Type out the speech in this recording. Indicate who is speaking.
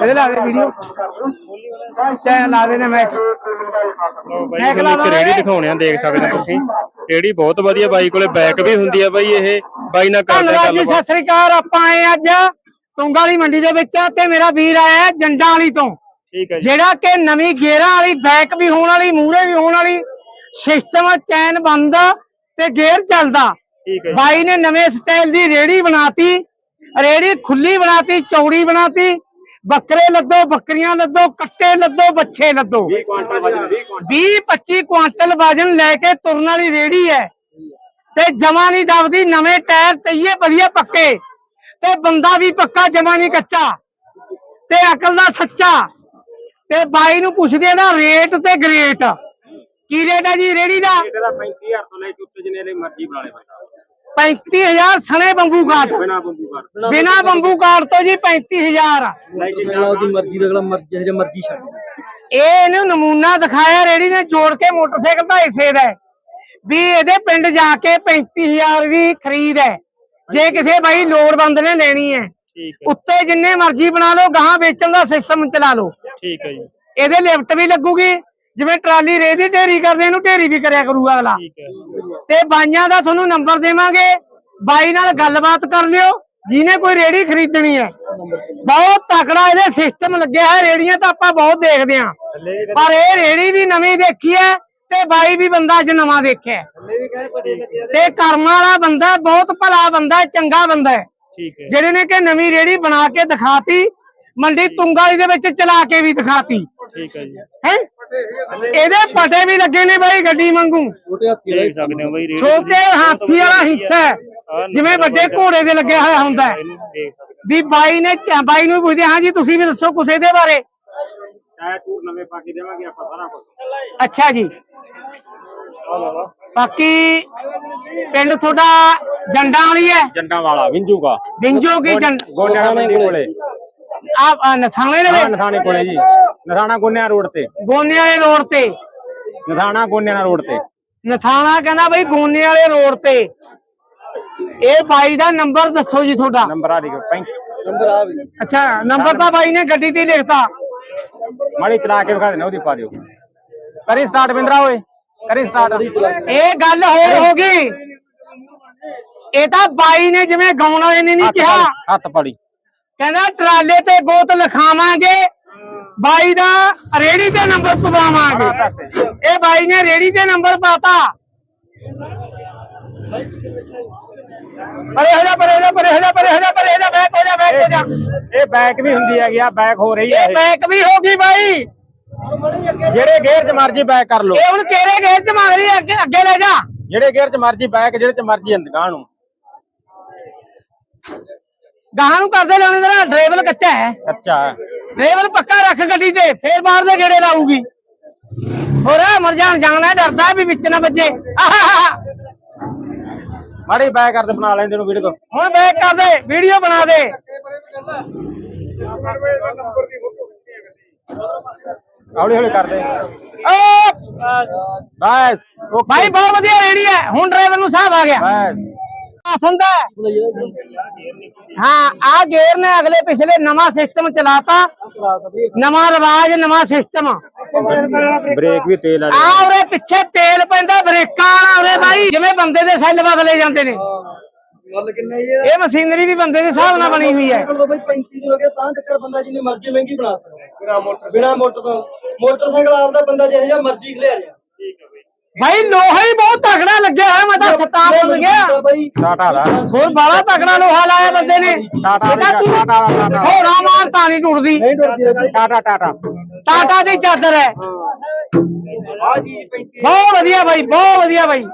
Speaker 1: ਇਹਦੇ ਲਾ ਦੇ ਵੀਡੀਓ ਚਾਹੇ ਲਾ ਦੇ ਨੇ ਮੈਂ
Speaker 2: ਬਾਈ
Speaker 1: ਮੈਂ
Speaker 2: ਤੁਹਾਨੂੰ ਇੱਕ
Speaker 1: ਖਿਲਾ
Speaker 2: ਰੇੜੀ
Speaker 1: ਦਾਂਗੇ।
Speaker 2: ਦਿਖਾਉਣੇ ਆ ਦੇਖ ਸਕਦੇ ਹੋ ਤੁਸੀਂ। ਰੇੜੀ ਬਹੁਤ ਵਧੀਆ ਬਾਈ ਕੋਲੇ ਬੈਕ ਵੀ ਹੁੰਦੀ ਆ ਬਾਈ ਇਹ। ਬਾਈ ਨਾਲ ਕਰਦੇ
Speaker 1: ਧੰਨਵਾਦ ਜੀ
Speaker 2: ਗੱਲਬਾਤ।
Speaker 1: ਸਤਿ ਸ੍ਰੀ ਅਕਾਲ ਆਪਾਂ ਆਏ ਅੱਜ ਤੁੰਗਾ ਵਾਲੀ ਮੰਡੀ ਦੇ ਵਿੱਚ ਤੇ ਮੇਰਾ ਵੀਰ ਆਇਆ ਹੈ ਜੰਡਾਂ ਵਾਲੀ ਤੋਂ।
Speaker 2: ਠੀਕ ਹੈ ਜੀ।
Speaker 1: ਜਿਹੜਾ ਕਿ ਨਵੀਂ ਗੇਅਰਾਂ ਵਾਲੀ ਬੈਕ ਵੀ ਹੋਣ ਵਾਲੀ ਮੂਹਰੇ ਵੀ ਹੋਣ ਵਾਲੀ ਸਿਸਟਮ ਚੈਨ ਬੰਦ ਤੇ ਗੇਅਰ ਚੱਲਦਾ।
Speaker 2: ਠੀਕ ਹੈ ਜੀ।
Speaker 1: ਬਾਈ ਨੇ ਨਵੇਂ ਸਟਾਈਲ ਦੀ ਰੇੜੀ ਬਣਾਤੀ। ਰੇੜੀ ਖੁੱਲੀ ਬਣਾਤੀ ਚੌੜੀ ਬਣਾਤੀ ਬੱਕਰੇ ਲੱਦੋ ਬੱਕਰੀਆਂ ਲੱਦੋ ਕੱਟੇ ਲੱਦੋ ਬੱਚੇ ਲੱਦੋ। 20 25 ਕੁਆਂਟਲ। ਵਜਨ ਲੈ ਕੇ ਤੁਰਨ ਵਾਲੀ ਰੇੜੀ ਹੈ। ਤੇ ਜਮਾ ਨਹੀਂ ਦਬਦੀ ਨਵੇਂ ਟਾਇਰ ਤਈਏ ਵਧੀਆ ਪੱਕੇ। ਤੇ ਬੰਦਾ ਵੀ ਪੱਕਾ ਜਮਾ ਨਹੀਂ ਕੱਚਾ। ਤੇ ਅਕਲ ਦਾ ਸੱਚਾ। ਤੇ ਬਾਈ ਨੂੰ ਪੁੱਛਦੇ ਨਾ ਰੇਟ ਤੇ ਗ੍ਰੇਟ। ਕੀ ਰੇਟ ਹੈ ਜੀ ਰੇੜੀ ਦਾ?
Speaker 2: ਇਹਦਾ 35000 ਤੋਂ ਲੈ ਕੇ ਉੱਤੇ ਜਿੰਨੇ ਮਰਜ਼ੀ ਬਣਾ ਲੈ ਬਾਈ
Speaker 1: 35000 ਸਣੇ ਬੰਬੂ ਕਾਟ
Speaker 2: ਬਿਨਾ ਬੰਬੂ ਕਰ
Speaker 1: ਬਿਨਾ ਬੰਬੂ ਕਾਟ ਤੋਂ ਜੀ 35000
Speaker 2: ਲੈ ਕੇ
Speaker 3: ਅਗਲਾ ਉਹਦੀ ਮਰਜ਼ੀ ਦਾ ਅਗਲਾ ਮਰਜ਼ੀ ਜਿਹੋ ਜਿਹਾ ਮਰਜ਼ੀ ਛੱਡ
Speaker 1: ਇਹ ਇਹਨੂੰ ਨਮੂਨਾ ਦਿਖਾਇਆ ਰੇੜੀ ਨੇ ਜੋੜ ਕੇ ਮੋਟਰਸਾਈਕਲ ਦਾ ਹਿੱਸੇ ਦਾ ਹੈ। ਵੀ ਇਹਦੇ ਪਿੰਡ ਜਾ ਕੇ 35000 ਦੀ ਖਰੀਦ ਹੈ। ਜੇ ਕਿਸੇ ਬਾਈ ਲੋੜਵੰਦ ਨੇ ਲੈਣੀ ਹੈ। ਉੱਤੇ ਜਿੰਨੇ ਮਰਜ਼ੀ ਬਣਾ ਲਓ ਗਾਹਾਂ ਵੇਚਣ ਦਾ ਸਿਸਟਮ ਚਲਾ ਲਓ।
Speaker 2: ਠੀਕ ਹੈ ਜੀ।
Speaker 1: ਇਹਦੇ ਲਿਫਟ ਵੀ ਲੱਗੂਗੀ। ਜਿਵੇਂ ਟਰਾਲੀ ਰੇਹ ਦੀ ਢੇਰੀ ਕਰਦੇ ਇਹਨੂੰ ਢੇਰੀ ਵੀ ਕਰਿਆ ਕਰੂਗਾ ਅਗਲਾ।
Speaker 2: ਠੀਕ ਹੈ।
Speaker 1: ਤੇ ਬਾਈਆਂ ਦਾ ਤੁਹਾਨੂੰ ਨੰਬਰ ਦੇਵਾਂਗੇ। ਬਾਈ ਨਾਲ ਗੱਲਬਾਤ ਕਰ ਲਿਓ ਜਿਹਨੇ ਕੋਈ ਰੇੜੀ ਖਰੀਦਣੀ ਹੈ। ਬਹੁਤ ਤਕੜਾ ਇਹਦੇ ਸਿਸਟਮ ਲੱਗਿਆ ਹੈ ਰੇੜੀਆਂ ਤਾਂ ਆਪਾਂ ਬਹੁਤ ਦੇਖਦੇ ਆਂ ਪਰ ਇਹ ਰੇੜੀ ਵੀ ਨਵੀਂ ਦੇਖੀ ਹੈ ਤੇ ਬਾਈ ਵੀ ਬੰਦਾ ਅੱਜ ਨਵਾਂ ਦੇਖਿਆ ਤੇ ਕਰਮ ਵਾਲਾ ਬੰਦਾ ਬਹੁਤ ਭਲਾ ਬੰਦਾ ਚੰਗਾ ਬੰਦਾ ਹੈ। ਜਿਹੜੇ ਨੇ ਕਿ ਨਵੀਂ ਰੇੜੀ ਬਣਾ ਕੇ ਦਿਖਾਤੀ ਮੰਡੀ ਤੁੰਗਾਲੀ ਦੇ ਵਿੱਚ ਚਲਾ ਕੇ ਵੀ ਦਿਖਾਤੀ।
Speaker 2: ਠੀਕ ਹੈ ਜੀ।
Speaker 1: ਹੈ? ਇਹਦੇ ਪਟੇ ਵੀ ਲੱਗੇ ਨੇ ਬਾਈ ਗੱਡੀ ਵਾਂਗੂ।
Speaker 3: ਛੋਟੇ ਹੱਥੀ
Speaker 2: ਦੇਖ ਸਕਦੇ ਹੋ ਬਾਈ ਰੇੜੀ
Speaker 1: ਛੋਟੇ ਹਾਥੀ ਵਾਲਾ ਹਿੱਸਾ ਹੈ, ਜਿਵੇਂ ਵੱਡੇ ਘੋੜੇ ਦੇ ਲੱਗਿਆ ਹੋਇਆ ਹੁੰਦਾ ਹੈ। ਵੀ ਬਾਈ ਨੇ ਬਾਈ ਨੂੰ ਪੁੱਛਦੇ ਹਾਂ ਜੀ ਤੁਸੀਂ ਵੀ ਦੱਸੋ ਕੁਛ ਇਹਦੇ ਬਾਰੇ?
Speaker 2: ਟਾਇਰ ਟੂਰ ਨਵੇਂ ਪਾ ਕੇ ਦੇਵਾਂਗੇ ਆਪਾਂ ਸਾਰਾ ਕੁਝ
Speaker 1: ਅੱਛਾ ਜੀ। ਬਾਕੀ ਪਿੰਡ ਤੁਹਾਡਾ ਜੰਡਾਂ ਵਾਲੀ ਹੈ?
Speaker 2: ਜੰਡਾਂ ਵਾਲਾ ਵਿੰਜੂ ਕਾ
Speaker 1: ਜੰਡ
Speaker 2: ਗੋਨਿਆਣਾ ਮੰਡੀ ਕੋਲੇ
Speaker 1: ਆ ਨਥਾਣੇ ਦੇ
Speaker 2: ਹਾਂ
Speaker 1: ਵਿੱਚ
Speaker 2: ਨਥਾਣੇ ਕੋਲੇ ਜੀ। ਨਥਾਣਾ ਗੋਨਿਆ ਰੋਡ ਤੇ।
Speaker 1: ਗੋਨੇ ਵਾਲੇ ਰੋਡ ਤੇ।
Speaker 2: ਨਥਾਣਾ ਗੋਨਿਆਣਾ ਰੋਡ ਤੇ।
Speaker 1: ਨਥਾਣਾ ਕਹਿੰਦਾ ਬਈ ਗੋਨੇ ਵਾਲੇ ਰੋਡ ਤੇ। ਇਹ ਬਾਈ ਦਾ ਨੰਬਰ ਦੱਸੋ ਜੀ ਤੁਹਾਡਾ।
Speaker 2: ਨੰਬਰ ਆ ਲਿਖੋ ਪੈਂਤੀ
Speaker 3: ਨੰਬਰ ਆ ਵੀ।
Speaker 1: ਅੱਛਾ ਨੰਬਰ ਤਾਂ ਬਾਈ ਨੇ ਗੱਡੀ ਤੇ ਹੀ ਲਿਖਤਾ
Speaker 2: ਮਾੜੀ ਚਲਾ ਕੇ ਵਿਖਾ ਦੇਣਾ ਉਹਦੀ ਪਾ ਦਿਓ। ਕਰੀ ਸਟਾਰਟ ਬਿੰਦਰਾ ਓਏ ਕਰੀ ਸਟਾਰਟ
Speaker 1: ਇਹ ਗੱਲ ਹੋਰ ਹੋ ਗਈ। ਇਹ ਤਾਂ ਬਾਈ ਨੇ ਜਿਵੇਂ ਗਾਉਣ ਵਾਲੇ ਨੇ ਨਹੀਂ ਕਿਹਾ।
Speaker 2: ਹੱਥ ਪਾੜੀ।
Speaker 1: ਕਹਿੰਦਾ ਟਰਾਲੇ ਤੇ ਗੋਤ ਲਿਖਾਵਾਂਗੇ ਬਾਈ ਦਾ ਰੇੜੀ ਤੇ ਨੰਬਰ ਪਵਾਵਾਂਗੇ। ਇਹ ਬਾਈ ਨੇ ਰੇੜੀ ਤੇ ਨੰਬਰ ਪਾਤਾ। ਪਰੇ ਹੋ ਜਾ ਪਰੇ ਹੋ ਜਾ ਪਰੇ ਹੋ ਜਾ ਪਰੇ ਹੋ ਜਾ ਪਰੇ ਹੋ ਜਾ ਬੈਕ ਹੋ ਜਾ ਬੈਕ ਹੋ ਜਾ।
Speaker 2: ਇਹ ਬੈਕ ਵੀ ਹੁੰਦੀ ਹੈਗੀ ਆ ਬੈਕ ਹੋ ਰਹੀ ਹੈ
Speaker 1: ਇਹ ਬੈਕ ਵੀ ਹੋ ਗਈ ਬਾਈ।
Speaker 2: ਜਿਹੜੇ ਗੇਅਰ 'ਚ ਮਰਜ਼ੀ ਬੈਕ ਕਰ ਲਓ।
Speaker 1: ਇਹ ਹੁਣ ਕਿਹੜੇ ਗੇਰ ਚ ਮੰਗ ਰਹੀ ਅੱਗੇ ਲੈ ਜਾ।
Speaker 2: ਜਿਹੜੇ ਗੇਅਰ 'ਚ ਮਰਜ਼ੀ ਬੈਕ ਜਿਹੜੇ 'ਚ ਮਰਜ਼ੀ ਅੰਦਗਾਹ ਨੂੰ।
Speaker 1: ਗਾਹਾਂ ਨੂੰ ਕਰਦੇ ਲਾਉਣੇ ਦਾ ਡਰਾਈਵਰ ਕੱਚਾ ਹੈ।
Speaker 2: ਕੱਚਾ ਹੈ।
Speaker 1: ਡਰਾਈਵਰ ਪੱਕਾ ਰੱਖ ਗੱਡੀ ਤੇ ਫੇਰ ਬਾਹਰ ਦੇ ਗੇੜੇ ਲਾਊਗੀ। ਹੋਰ ਮਰ ਜਾਣ ਜਾਣਾ ਡਰਦਾ ਵੀ ਵਿੱਚ ਨਾ ਵੱਜੇ।
Speaker 2: ਮਾੜੀ ਬੈਕ ਕਰਦੇ ਬਣਾ ਲੈਂਦੇ ਨੂੰ ਵੀਡੀਓ।
Speaker 1: ਹੁਣ ਬੈਕ ਕਰ ਦੇ ਵੀਡੀਓ ਬਣਾ ਦੇ।
Speaker 2: ਹੌਲੀ ਹੌਲੀ ਕਰਦੇ ਬਸ
Speaker 1: ਭਾਈ ਬਹੁਤ ਵਧੀਆ ਰੇੜੀ ਹੈ। ਹੁਣ ਡਰਾਈਵਰ ਨੂੰ ਸਾਹਬ ਆ ਗਿਆ।
Speaker 2: ਬਸ।
Speaker 1: ਆ ਸੁਣਦਾ ਹੈ? ਆ ਗੇਰ ਨੇ ਅਗਲੇ ਪਿਛਲੇ ਨਵਾਂ ਸਿਸਟਮ ਚਲਾਤਾ। ਨਵਾਂ ਰਿਵਾਜ ਨਵਾਂ ਸਿਸਟਮ।
Speaker 2: ਬ੍ਰੇਕ ਵੀ ਤੇਲ ਵਾਲੀ
Speaker 1: ਆ ਉਰੇ ਪਿੱਛੇ ਤੇਲ ਪੈਂਦਾ ਬ੍ਰੇਕਾਂ ਵਾਲਾ ਉਰੇ ਬਾਈ ਜਿਵੇਂ ਬੰਦੇ ਦੇ ਸੈੱਲ ਬਦਲੇ ਜਾਂਦੇ ਨੇ। ਇਹ ਮਸ਼ੀਨਰੀ ਵੀ ਬੰਦੇ ਦੇ ਹਿਸਾਬ ਨਾਲ ਬਣੀ ਹੋਈ ਹੈ।
Speaker 3: ਕੋਲ ਬਈ 35 ਦੀ ਹੋ ਗਿਆ ਤਾਂ ਤੱਕ ਬੰਦਾ ਜਿੰਨੀ ਮਰਜ਼ੀ ਮਹਿੰਗੀ ਬਣਾ ਸਕਦਾ। ਬਿਨਾ ਮੋਟਰ ਬਿਨਾ ਮੋਟਰ ਤੋਂ ਮੋਟਰਸਾਈਕਲ ਆਪਦਾ ਬੰਦਾ ਜਿਹੋ ਜਿਹਾ ਮਰਜ਼ੀ ਖਲਿਆ ਰਿਹਾ।
Speaker 1: ਭਾਈ ਲੋਹਾ ਹੀ ਬਹੁਤ ਤਕੜਾ ਲੱਗਿਆ ਹੈ ਮੈਂ ਤਾਂ ਸਤਾ ਬੋਲ ਗਿਆ।
Speaker 3: ਬਈ।
Speaker 2: ਟਾਟਾ ਦਾ।
Speaker 1: ਹੋਰ ਬਾਲਾ ਤਕੜਾ ਲੋਹਾ ਲਾਇਆ ਬੰਦੇ ਨੇ।
Speaker 2: ਟਾਟਾ ਦੀ ਟਾਟਾ ਦਾ।
Speaker 1: ਮਾਰ ਤਾਂ ਨਹੀਂ ਟੁੱਟਦੀ।
Speaker 3: ਨਹੀਂ ਰਹੀ
Speaker 2: ਟਾਟਾ ਟਾਟਾ।
Speaker 1: ਟਾਟਾ ਦੀ ਚਾਦਰ ਹੈ।
Speaker 3: ਆ ਜੀ 35
Speaker 1: ਬਹੁਤ ਵਧੀਆ ਬਾਈ ਬਹੁਤ ਵਧੀਆ ਬਾਈ।